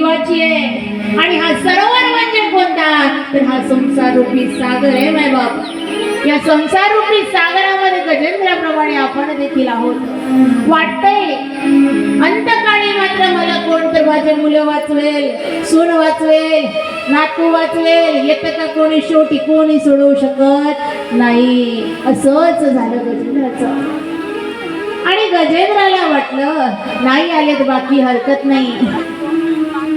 जीवाची आहे. आणि हा सरोवर म्हणजे कोणता? तर हा संसार रूपी सागर आहे माय बाप या संसार रूपी सागरामध्ये गजेंद्राप्रमाणे आपण देखील आहोत. वाटतंय अंतकाळी मात्र मला कोण तर माझे मुलं वाचवेल सून वाचवेल नातू वाचवेल येतं का कोणी शेवटी कोणी सोडवू शकत नाही. असंच झालं गजेंद्राचं. आणि गजेंद्राला वाटलं नाही आले तर बाकी हरकत नाही.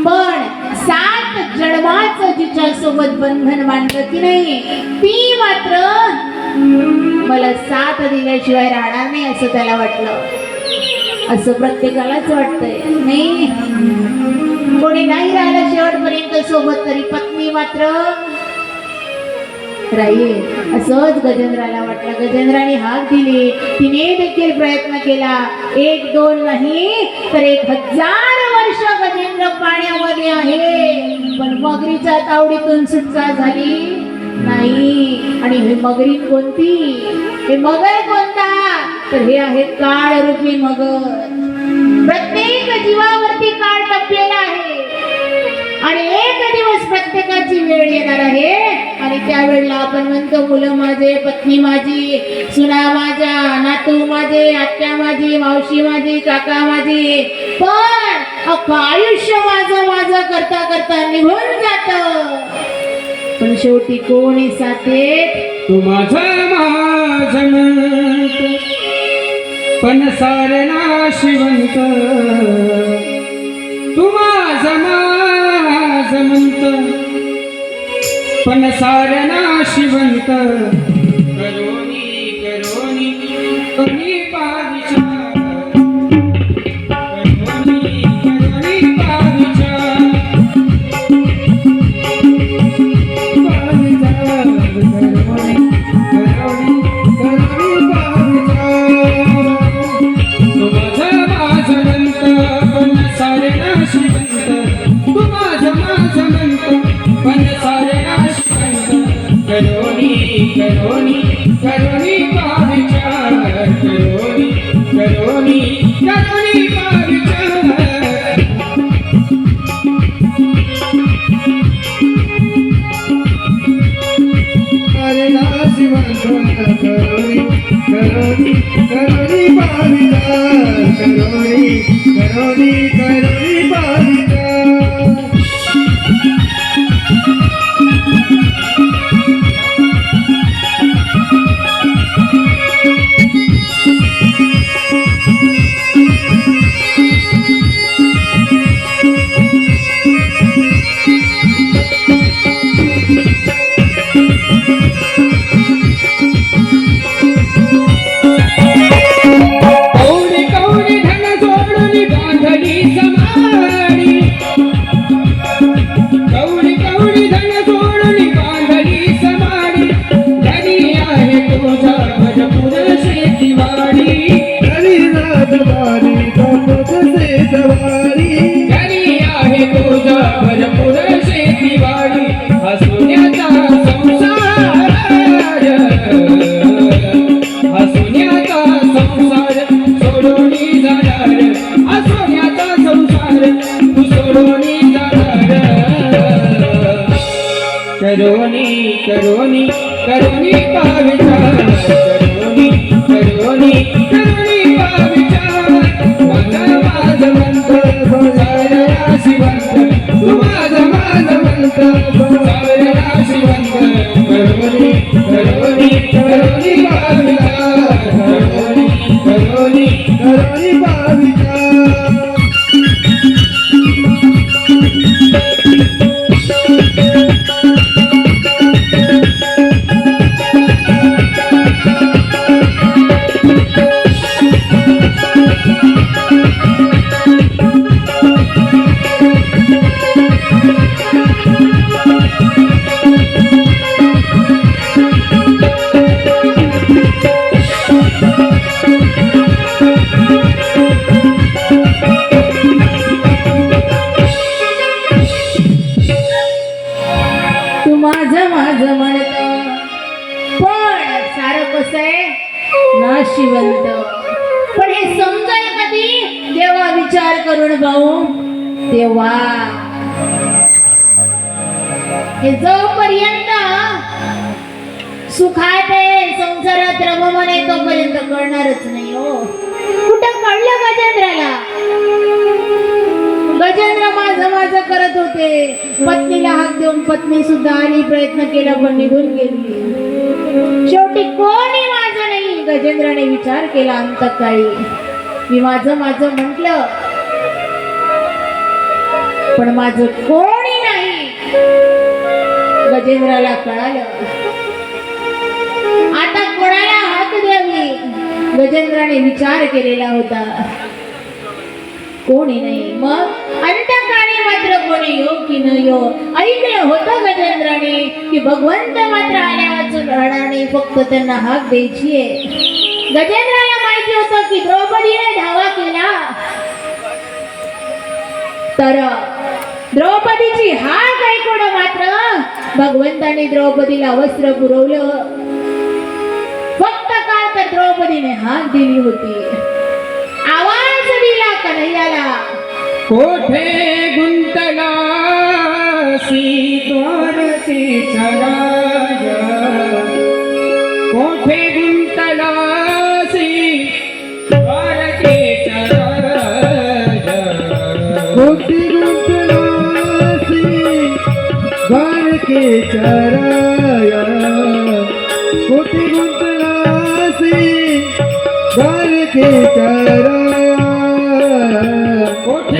पण सात जन्माचं तिच्या सोबत बंधन मांडलं की नाही ती मात्र मला साथ दिल्याशिवाय राहणार नाही असं त्याला वाटलं. असं प्रत्येकालाच वाटतंय नाही? कोणी नाही राहिलं शेवटपर्यंत सोबत तरी पत्नी मात्र राहील. असंच गजेंद्राला वाटलं. गजेंद्राने हात दिले. तिने देखील प्रयत्न केला. एक दोन नाही तर एक हजार वर्ष गजेंद्र पाण्यामध्ये आहे. पण मगरीच्या तावडीतून सुटका झाली नाही. आणि हे मगरी कोणती? हे मगर कोणता? तर हे आहे काळ रूपी मगर. प्रत्येक जीवावरती काळ टपलेला आहे. आणि एक दिवस प्रत्येकाची वेळ येणार आहे. त्यावेळेला आपण म्हणतो मुलं माझे पत्नी माझी सुना माझ्या नातू माझे आत्या माझी मावशी माझी काका माझी. पण अख्खं आयुष्य माझं माझं करता करता निघून जात. पण शेवटी कोणी साथे? तू माझं माझं पण सारे नाशिवंत तू माझं माझं पण सारे नाशिवंत करोनी करोनी. करोनी करोनी पाविता करोनी करोनी करोनी करोनी करोनी पत्नीला हात देऊन पत्नी सुद्धा आली प्रयत्न केला पण निघून गेली. शेवटी कोणी माझं नाही. गजेंद्राने विचार केला अंतकाळी मी माझं माझं म्हंटल. पण माझं कोणी नाही. गजेंद्राला कळालं. आता कोणाला हात द्यावी? गजेंद्राने विचार केलेला होता. कोणी नाही. मग अंतकाळी मात्र कोणी योग्य न यो ऐकलं होतं गजेंद्राने की भगवंत मात्र आल्या वाचून राहणार फक्त त्यांना हाक द्यायची आहे गजेंद्राला माहिती होतं की द्रौपदीने धावा केला. तर द्रौपदीची हाक ऐकून मात्र भगवंताने द्रौपदीला वस्त्र पुरवलं. फक्त काय तर द्रौपदीने हाक दिली होती. आवाज दिला कन्हैयाला. कोठे गुंतलासी द्वारती चराय कोठे गुंतलासी द्वारती चराय कोठे गुंतलासी द्वारती चराय कोठे गुंतलासी द्वारती चराय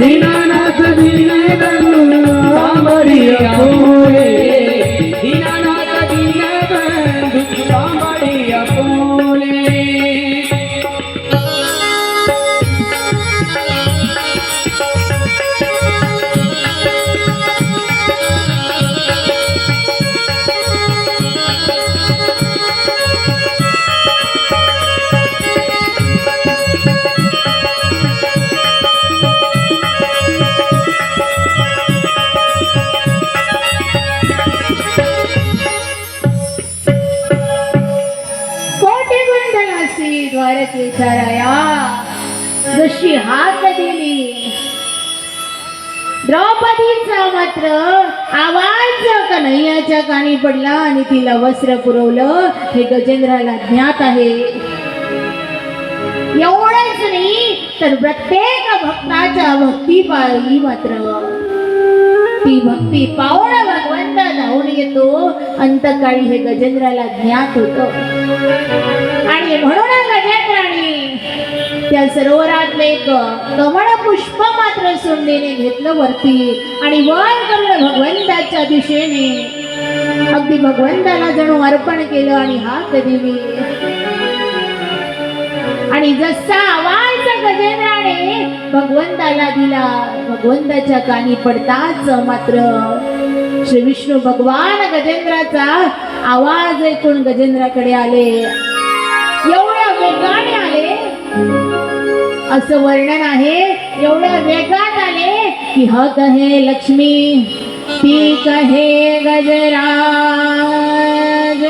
Amen. गुंडलासी राया जशी हात दिली. द्रौपदीचा मात्र आवाज कन्हैयाच्या कानी पडला आणि तिला वस्त्र पुरवलं. हे गजेंद्राला ज्ञात आहे. एवढंच नाही तर प्रत्येक भक्ताच्या भक्ती पाळली मात्र. ती भक्ती पावणं भगवंत धावून येतो अंतकाळी हे गजेंद्राला ज्ञात होत आणि म्हणून गजेंद्राने त्या सरोवरातले एक कमळ पुष्प मात्र सोंडेने घेतलं वरती आणि वर करून भगवंताच्या दिशेने अगदी भगवंताला जणू अर्पण केलं आणि हात दिली आणि जसा आवाज गजेंद्राने भगवंताला दिला भगवंताच्या कानी पडताच मात्र श्री विष्णू भगवान गजेंद्राचा आवाज ऐकून गजेंद्राकडे आले. एवढ्या वेगाने आले. असं वर्णन आहे. एवढ्या वेगात आले की ह कहे लक्ष्मी ती कहे गजराज.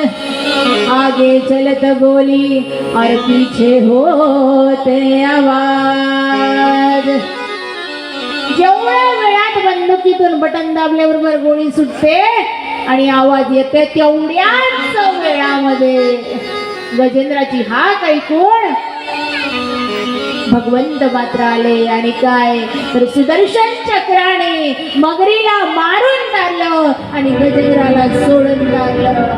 आगे चलत बोली और पीछे होते आवाज. जेवढ्या वेळात बंदुकीतून बटन दाबल्याबरोबर गोळी सुटते आणि आवाज येते तेवढ्याच वेळामध्ये. गजेंद्राची हाक ऐकून भगवंत मात्र आले आणि काय? तर सुदर्शन चक्राने मगरीला मारून टाकलं आणि गजेंद्राला सोडून टाकलं.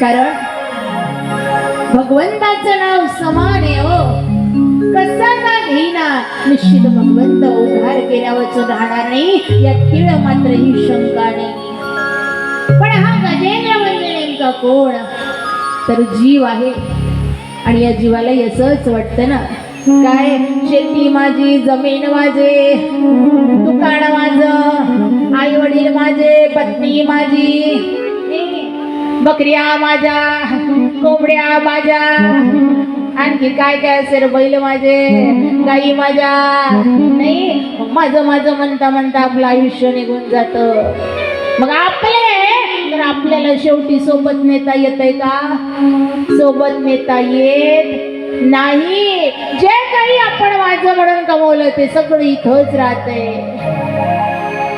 कारण भगवंताचं नाव समान आहे हो. कसा का घेईना? निश्चित भगवंत उद्धार केल्यावरच राहणार नाही यात तिळ मात्र ही शंका नाही. पण हा गजेंद्र म्हणजे नेमका कोण? तर जीव आहे. आणि या जीवाला यसच वाटतं ना. काय? शेती माझी जमीन माझे दुकान माझं आई वडील माझे पत्नी माझी बकऱ्या माझ्या कोंबड्या माझ्या. आणखी काय काय असेल बैल माझे गाई माझ्या. नाही माझं माझं म्हणता म्हणता आपलं आयुष्य निघून जात. मग आपले तर आपल्याला शेवटी सोबत नेता येतंय का? सोबत नेता येत नाही. जे काही आपण माझं म्हणून कमवलं ते सगळं इथंच राहतंय.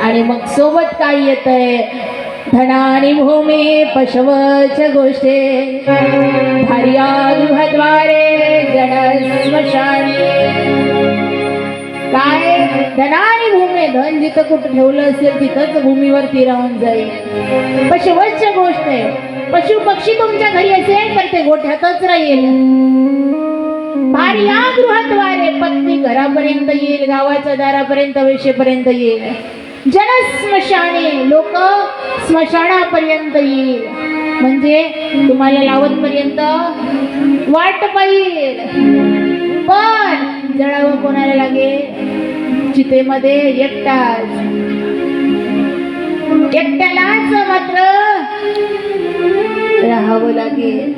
आणि मग सोबत काय येतंय? धनानी पशव पशवच गोष्टे भार्या गृहद्वारे काय? धनानी भूमी धन जिथं कुठं ठेवलं असेल तिथंच भूमीवरती राहून जाईल. पशवच गोष्ट आहे पशु पक्षी तुमच्या घरी असेल तर ते गोठ्यातच राहील. भार्या गृहद्वारे पत्नी घरापर्यंत येईल गावाच्या दारापर्यंत वेशेपर्यंत येईल. जनस्मशाने लोक स्मशानापर्यंत येईल. म्हणजे तुम्हाला लावत पर्यंत वाट पाहिल. पण जळावं कोणाला लागेल? चितेमध्ये एकटाच. एकट्यालाच मात्र राहावं लागेल.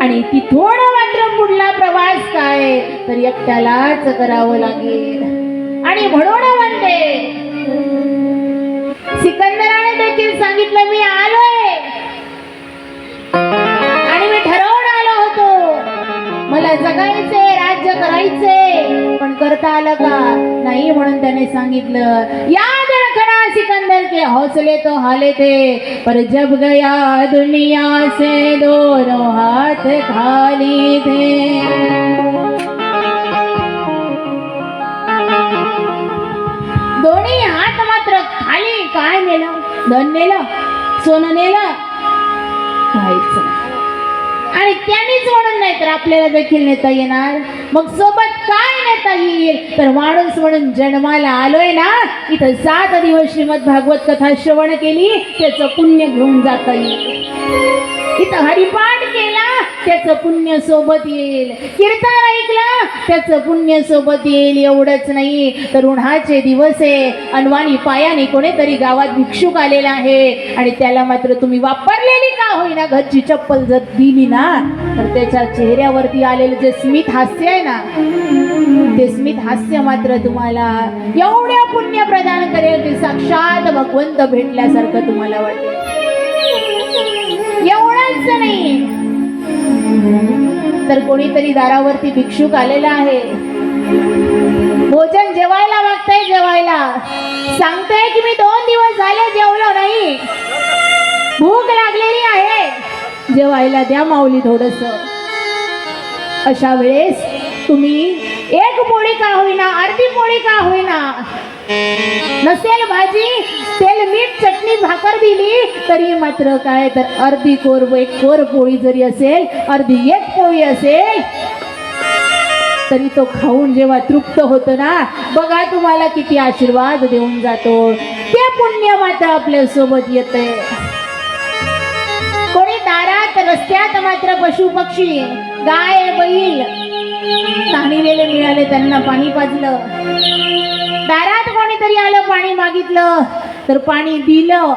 आणि ती थोडा मात्र पुढला प्रवास काय? तर एकट्यालाच करावं लागेल. आणि म्हणून म्हणते. सिकंदराने देखील सांगितलं मी आलोय. आणि मी ठरवून आलो होतो. मला जगायचे राज्य करायचे पण करता आलं का? नाही म्हणून त्याने सांगितलं याद रखना सिकंदर के हौसले तो हाले थे पर जब गया दुनिया से दोनों हाथ खाली थे. धन नेलं सोनं नेलं. काहीच आणि त्यांनीच म्हणून नाही तर आपल्याला देखील नेता येणार. मग सोबत काय नेता येईल? तर माणूस म्हणून जन्माला आलोय ना? इथं सात दिवस श्रीमद भागवत कथा श्रवण केली त्याचं पुण्य घेऊन जाता येईल. इथं हरिपाठ केला त्याचं पुण्य सोबत येईल. कीर्तन ऐकलं? त्याचं पुण्य सोबत येईल एवढंच नाही. तर उन्हाचे दिवस आहे. अनवाणी पायाने कोणीतरी गावात भिक्षुक आलेला आहे. आणि त्याला मात्र तुम्ही वापरलेली का होईना? घरची चप्पल जर दिली ना तर त्याच्या चेहऱ्यावरती आलेलं जे स्मित हास्य आहे ना ते स्मित हास्य मात्र तुम्हाला एवढ्या पुण्य प्रदान करेल की साक्षात भगवंत भेटल्यासारखं तुम्हाला वाटेल एवढंच नाही. तर कोणीतरी दारावरती भिक्षुक आलेला आहे. भोजन जेवायला मागताय जेवायला. सांगताय की मी दोन दिवस झाले जेवलो नाही. भूक लागलेली आहे. जेवायला द्या माऊली थोडस. अशा वेळेस तुम्ही एक पोळी का होईना अर्धी पोळी का होईना नसेल भाजी तेल मीठ चटणी भाकर दिली तरी मात्र काय? तर अर्धी कोर एक कोर पोळी जरी असेल अर्धी एक पोळी असेल तरी तो खाऊन जेव्हा तृप्त होतो ना बघा तुम्हाला किती आशीर्वाद देऊन जातो. ते पुण्य मात्र आपल्यासोबत येते. कोणी दारात रस्त्यात मात्र पशु पक्षी गाय बैल ताणिलेले मिळाले त्यांना पाणी पाजलं. काहीतरी आलं पाणी मागितलं. तर पाणी दिलं.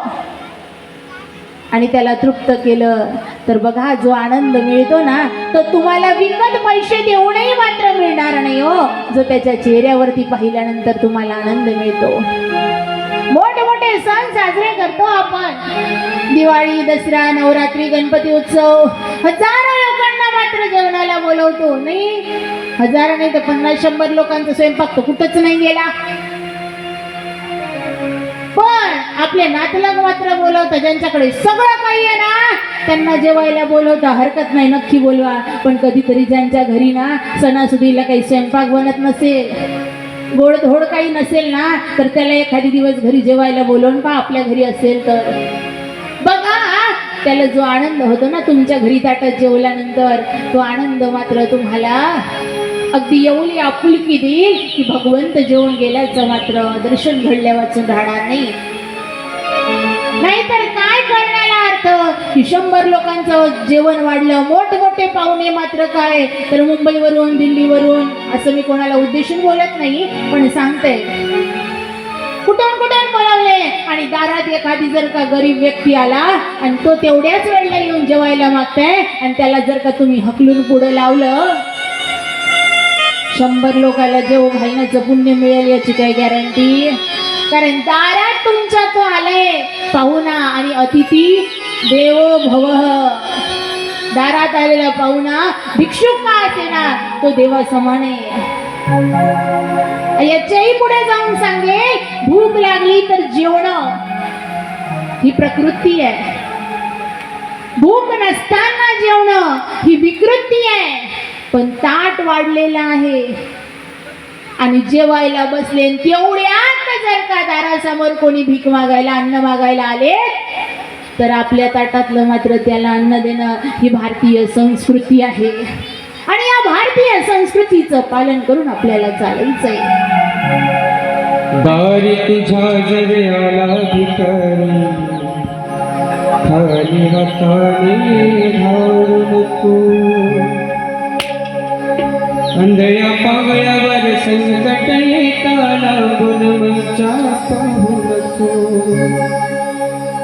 आणि त्याला तृप्त केलं. तर बघा जो आनंद मिळतो ना तो तुम्हाला विकत पैसे देऊनही मात्र मिळणार नाही हो. जो त्याच्या चेहऱ्यावरती पाहिल्यानंतर तुम्हाला आनंद मिळतो. मोठमोठे सण साजरे करतो आपण. दिवाळी दसरा नवरात्री गणपती उत्सव. हजारो लोकांना मात्र जेवणाला बोलवतो. नाही हजार नाही तर पन्नास शंभर लोकांचा स्वयंपाक तो कुठंच नाही गेला. पण आपले नातलग मात्र बोलवतं ज्यांच्याकडे सगळं काही आहे ना त्यांना जेवायला बोलवता हरकत नाही नक्की बोलवा. पण कधीतरी ज्यांच्या घरी ना सणासुदीला काही स्वयंपाक बनत नसेल गोड धोड काही नसेल ना तर त्याला एखादी दिवस घरी जेवायला बोलवून पहा आपल्या घरी असेल तर. बघा त्याला जो आनंद होतो ना तुमच्या घरी ताटात जेवल्यानंतर तो आनंद मात्र तुम्हाला अगदी एवढी आपुलकी देईल की भगवंत जेवण गेल्याचं मात्र दर्शन घडल्या वाचून राहणार नाही. नाहीतर काय करण्याला अर्थ? की शंभर लोकांचं जेवण वाढलं मोठमोठे पाहुणे मात्र काय? तर मुंबईवरून दिल्लीवरून असं मी कोणाला उद्देशून बोलत नाही पण सांगते. कुठून कुठून बोलावले? आणि दारात एखादी जर का गरीब व्यक्ती आला आणि तो तेवढ्याच वेळेला येऊन जेवायला मागताय आणि त्याला जर का तुम्ही हकलून पुढे लावलं शंभर लोकाला जेव घालण्याचं पुण्य मिळेल याची काय गॅरंटी कारण दारात तुमच्या तो आलाय पाहुणा आणि अतिथी देवो भव. दारात आलेला पाहुणा भिक्षुक का असेना? तो देवा समान आहे. याच्याही पुढे जाऊन सांगे भूक लागली तर जेवण. ही प्रकृती आहे. भूक नसताना जेवण ही विकृती आहे. पण ताट वाढलेलं आहे. आणि जेवायला बसले तेवढ्यात जर का दारासमोर कोणी भीक मागायला अन्न मागायला आले तर आपल्या ताटातलं मात्र त्याला अन्न देणं ही भारतीय संस्कृती आहे. आणि या भारतीय संस्कृतीचं पालन करून आपल्याला चालायचंय. दारी तुझ्या भिकारी खाली हाताने धावू नको अंधळ्या पावळ्यावर संकट येताना गुणवंचा पाहू नको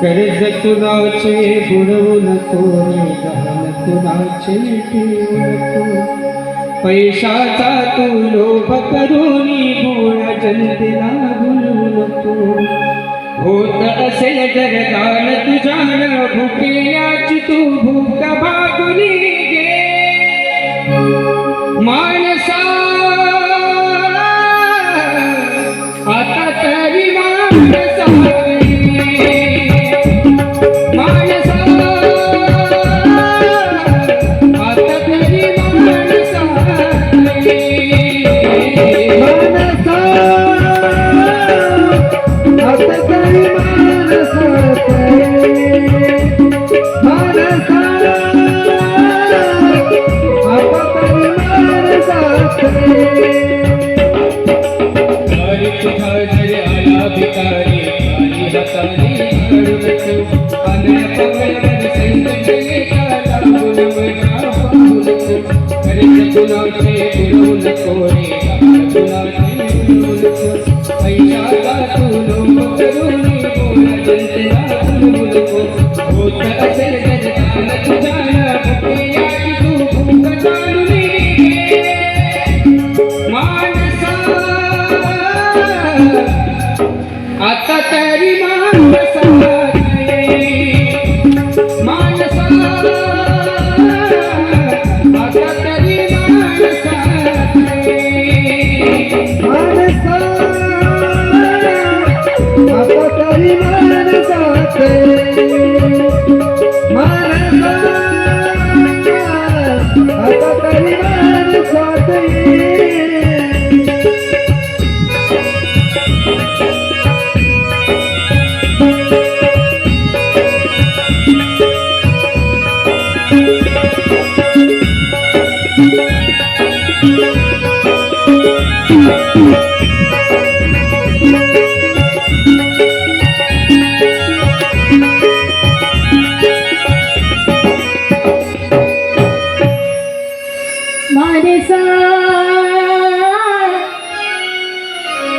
कर्ज तुलाचे बुडवू नको दान तुलाचे ठेवू नको पैशाचा तू लोभ करून भोळा जनतेला भुलू नको होत असेल जर दान तुझ्या भुकेल्याची तू भूक भागुनी गे मानसा आता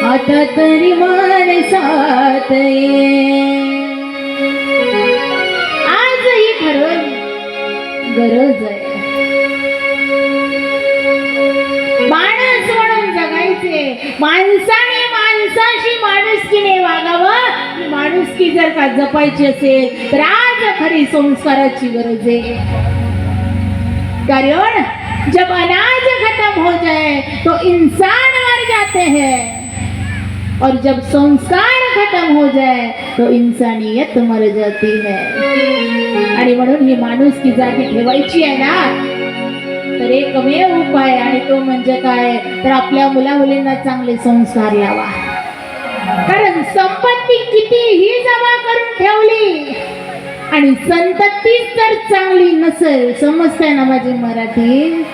आता तरी मान सात ये. वागावं माणुसकी जर का जपायची असेल तर आज खरी संस्काराची गरज आहे. कारण जब अनाज खत्म हो जाए तो इंसान मर जाते हैं. और जब संस्कार खत्म हो जाए तो इंसानियत मर जाती है. आणि म्हणून ही माणूस की जागी ठेवायची आहे ना तर एकमेव उपाय आणि तो म्हणजे काय? तर आपल्या मुला मुलींना चांगले संस्कार लावा. कारण संपत्ती कितीही जमा करून ठेवली आणि संततीच जर चांगली नसेल. समजताय ना माझी मराठी?